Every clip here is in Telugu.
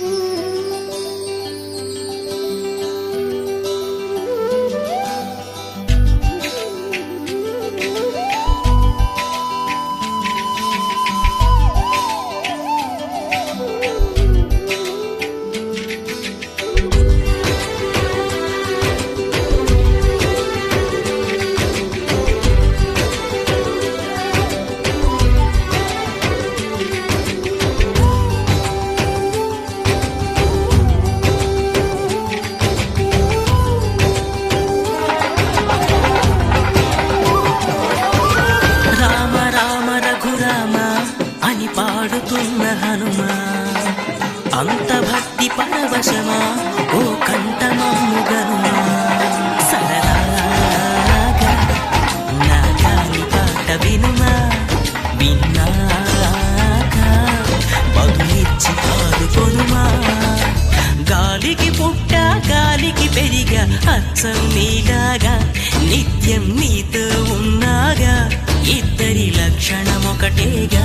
రామ పరవశమా ఓ కంఠమమ్ముగనుమా సరదాగా నా గాలి పాట వినుమా? విన్నాక బదులిచ్చి పాడుకొనుమా గాలికి పుట్ట గాలికి పెరిగా అచ్చం నీలాగా నిత్యం నీతో ఉన్నాగా ఇద్దరి లక్షణమొకటేగా.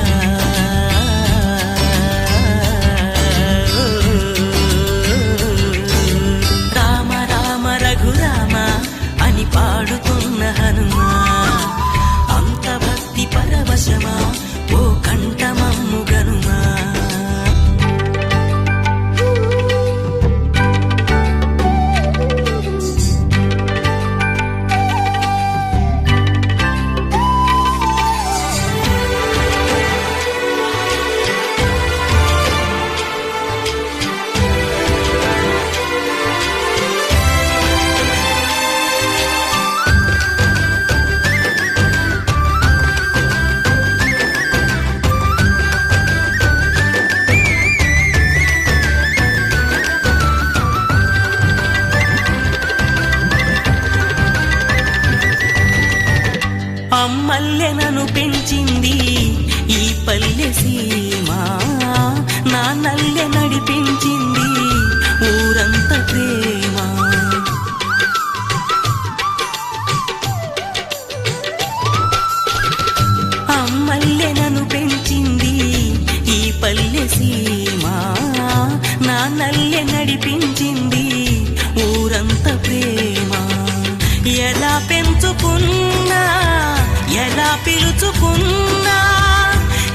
పిలుచుకుందా?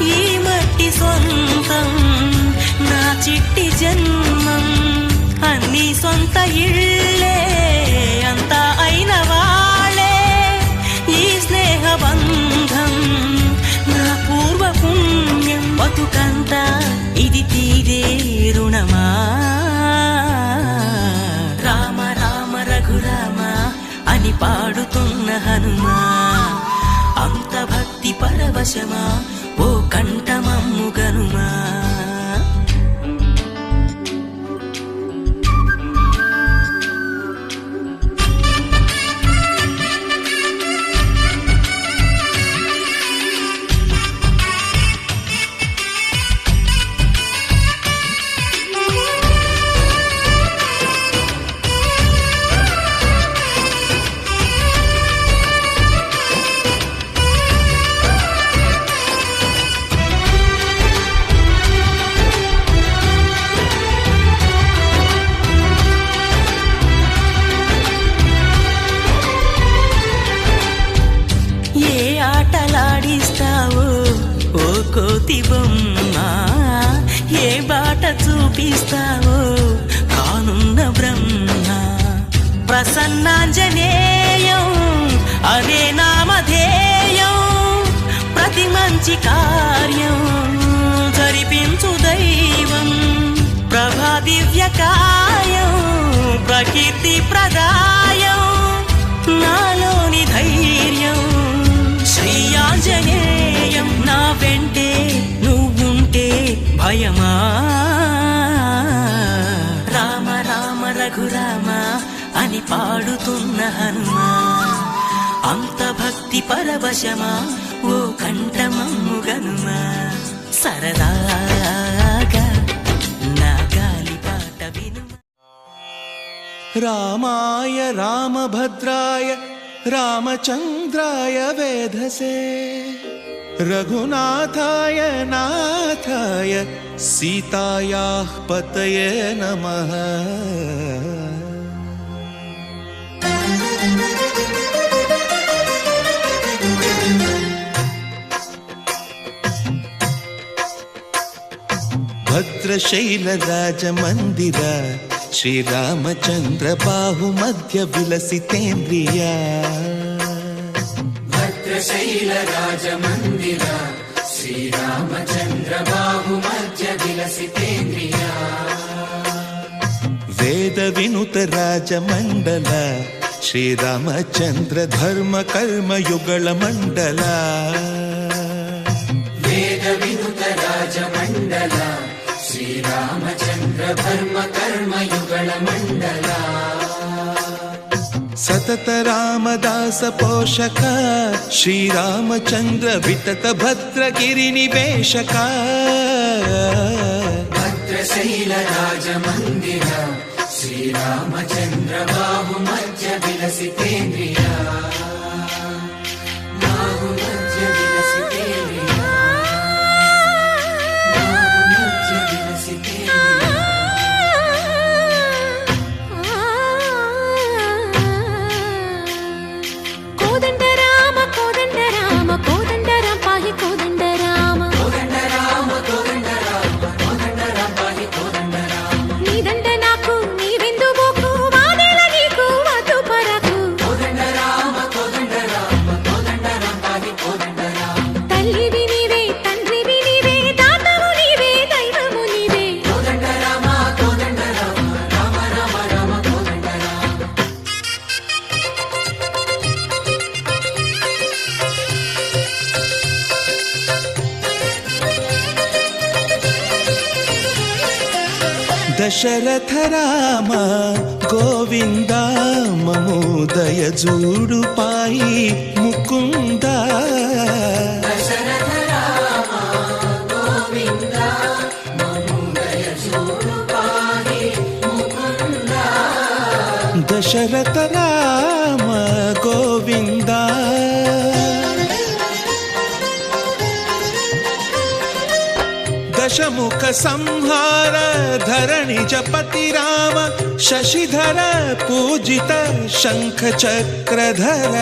ఈ మట్టి సొంతం నా చిట్టి జన్మం. అన్ని సొంత ఇళ్ళే అంతా అయిన వాళ్ళే. ఈ స్నేహబంధం నా పూర్వ పుణ్యం బతుకంతా ఇది తీరే రుణమా? రామ రామ రఘురామ అని పాడుతున్న హనుమా. పరవశమా? మంచి కార్యం జరిపించు దైవం. ప్రభా దివ్య కాయం ప్రకీర్తి ప్రదాయం. నాలోని ధైర్యం శ్రీ ఆంజనేయం నా వెంటే నువ్వుంటే భయమా? రామ రామ రఘురామ అని పాడుతున్న హనుమా. అంత భక్తి పరవశమా? ఓ కంఠమమ్ము గనుమా సరదాగా నా గాలిపాట విను. రామాయ రామభద్రాయ రామచంద్రాయ వేధసే. రఘునాథాయ నాథాయ సీతాయాః పతయే నమః. भद्रशैलराजमन्दिर श्रीरामचन्द्र बाहुमध्य विलसितेन्द्रिया भद्रशैलराजमन्दिर श्रीरामचन्द्र बाहुमध्य विलसितेन्द्रिया वेदविनुत राजमण्डल श्रीरामचन्द्र धर्म कर्मयुगलमण्डला वेदविनुत राजमण्डल श्रीरामचन्द्र धर्म कर्मयुगलमण्डला सतत रामदास पोषक श्रीरामचन्द्र वितत भद्रगिरिनिवेशका भद्रशैलराजमन्दिर श्रीरामचन्द्र बाहुमध्य विलसितेन्द्रिया దశరథ రామ గోవింద మమోదయ జూడు పాయి ముకుంద. దశరథ दशमुख संहार धरणि जपति राम शशिधर पूजित शङ्ख चक्रधर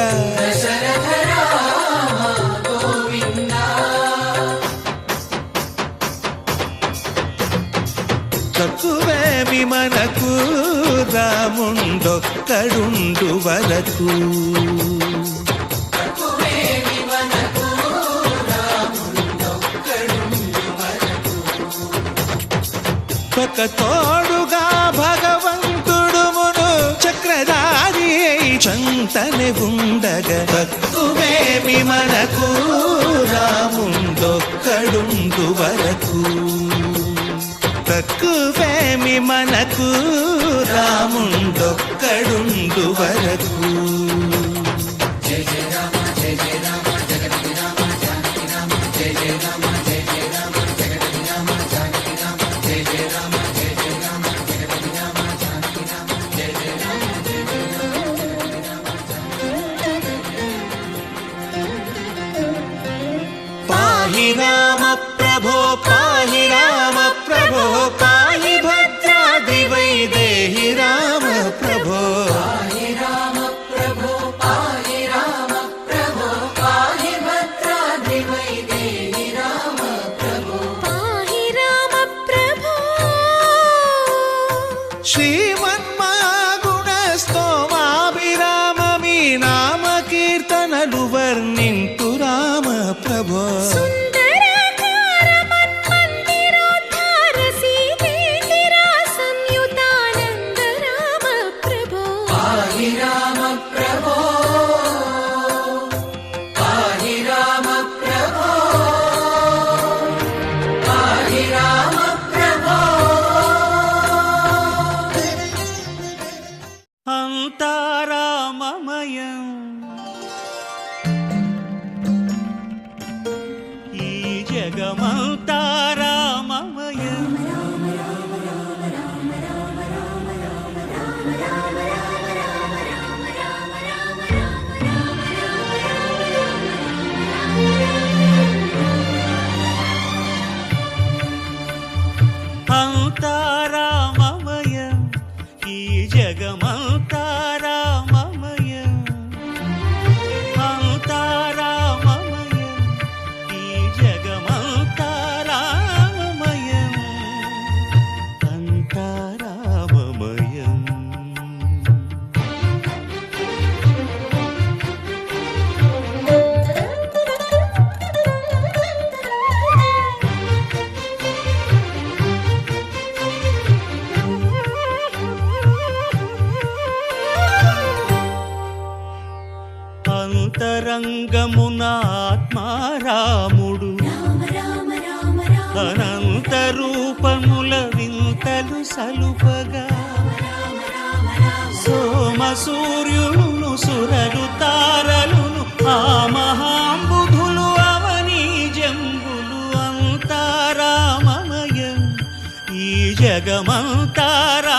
తక్కువేమి మనకు రాముండొక్కడుండు వరకు ఒక తోడుగా భగవంతుడు మును చక్రధారి అయి చంతని ఉండగ. తక్కువేమి మనకు రాముందొక్కడుందు వరకు. తక్కువేమి మనకు రాముందొక్కడుందు వరకు. సూర్యులను సురలు తారలును ఆ మహాంబుధులు అవని జంబులు అంతారామమయం ఈ జగమంతారా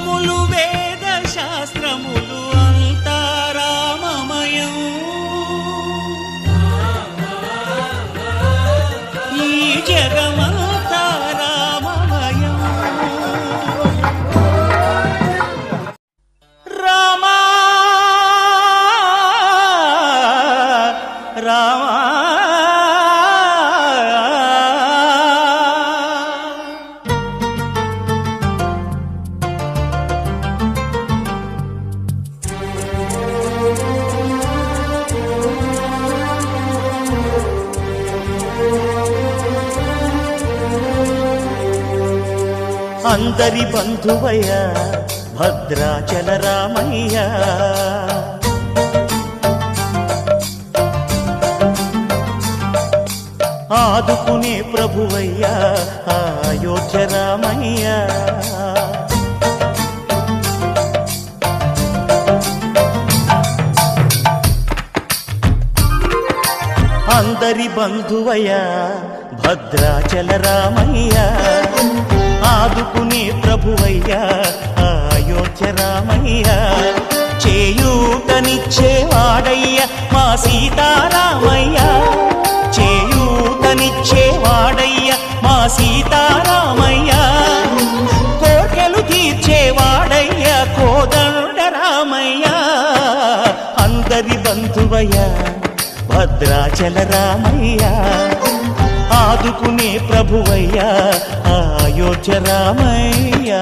రామా అందరి బంధువయ్య భద్రాచల రామయ్య. ఆదుకునే ప్రభువయ్యా అయోధ్య రామయ్య అందరి బంధువయ్యా భద్రాచల రామయ్య. ఆదుకునే ప్రభువయ్యా అయోధ్య రామయ్య చేయూతనిచ్చేవాడయ్య మా సీతారామయ్య. కోరికనిచ్చేవాడయ్య మా సీతారామయ్య. కోర్కెలు తీర్చేవాడయ్య కోదండ రామయ్య అందరి బంధువయ్య భద్రాచల రామయ్య. ఆదుకునే ప్రభువయ్య అయోధ్య రామయ్యా.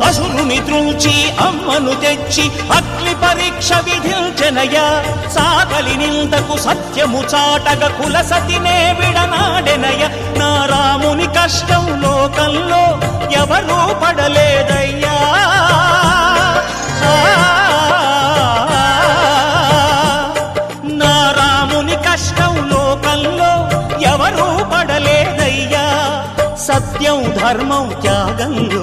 అసురుని త్రుంచి అమ్మను తెచ్చి అగ్ని పరీక్ష విధించనయ సాగలి నిందకు సత్యము చాటగ కుల సతినే విడనాడెనయ నా రాముని కష్టం లోకంలో ఎవరూ పడలేదయ్యా. కష్టం లోకంలో ఎవరూ పడలేదయ్యా. సత్యం ధర్మం త్యాగంలో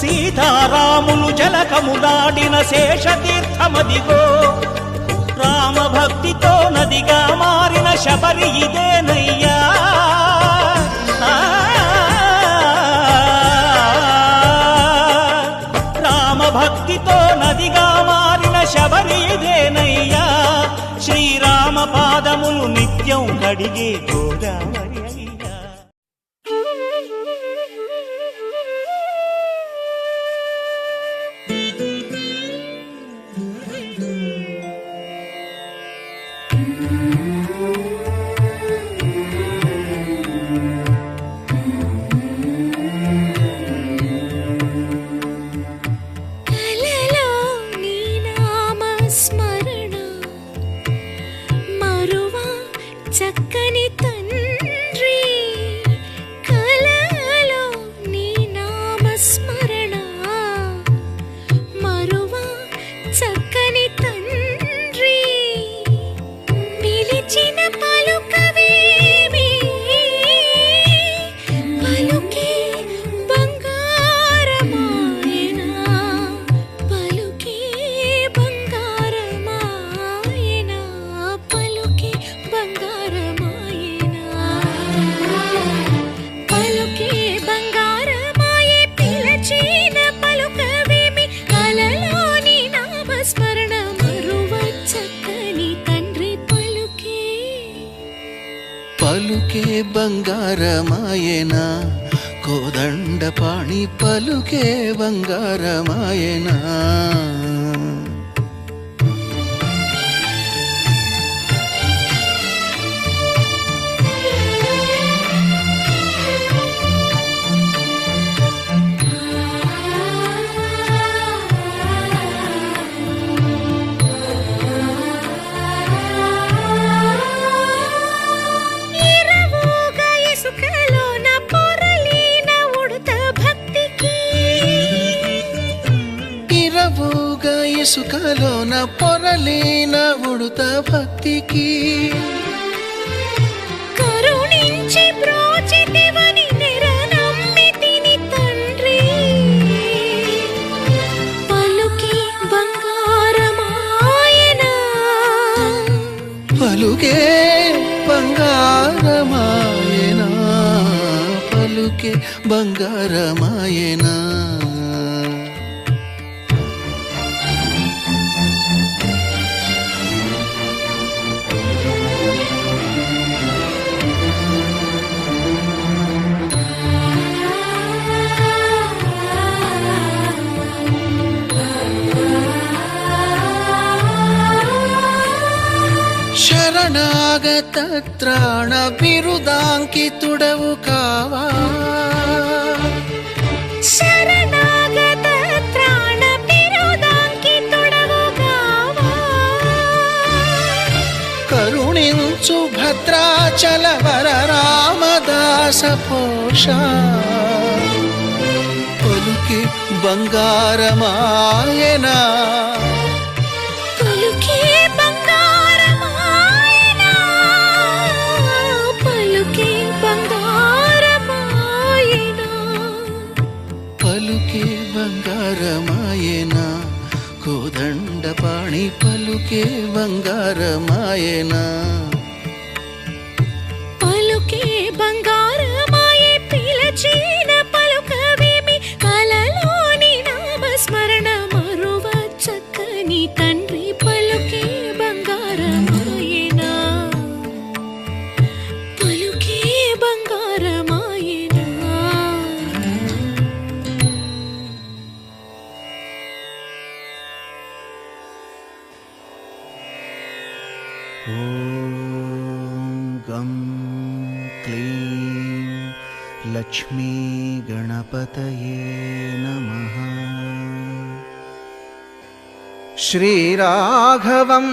సీతారాములు జలకములాడిన శేషతీర్థమదిగో. రామ భక్తితో నదిగా మారిన శబరి ఇదేనయ్యా. ఆ, భక్తితో నదిగా మారిన శబరి ఇదేనయ్యా. శ్రీరామ పాదములు నిత్యం కడిగే గోదావరి కోదండ పాణి పలుకే బంగారమాయనా. ఇసుకలోన పొరలేన ఉడుత భక్తికి. కరుణించి బ్రోచితివని నిరనమ్మితిని తండ్రి. పలుకి బంగారమాయనా. పలుకే బంగారమాయనా. పలుకే బంగారమాయనా. శరణాగత త్రాణ బిరుదాంకితుడవు కావా. కరుణించు భద్రాచల వర రామదాస పోష పలుకి బంగారమాయనా పలుకే బంగారమాయనా. కోదండ పాణి పలుకే బంగారమాయనా. लक्ष्मी गणपतये नमः। श्रीराघवम्।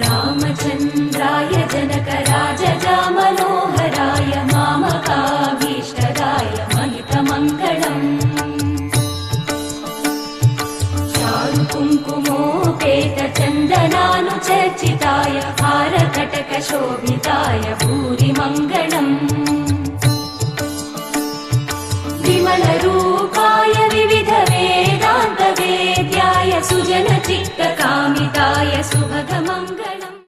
रामचन्द्राय जनकराजजामनोहराय मामकाभीष्टदाय महितमङ्गलम् चारुकुङ्कुमोपेतचन्दनानुचर्चिताय हारकटकशोभिताय भूरिमङ्गलम् कमलरूपाय विविध वेदान्तवेद्याय सुजनचित्तकामिताय सुभगमङ्ग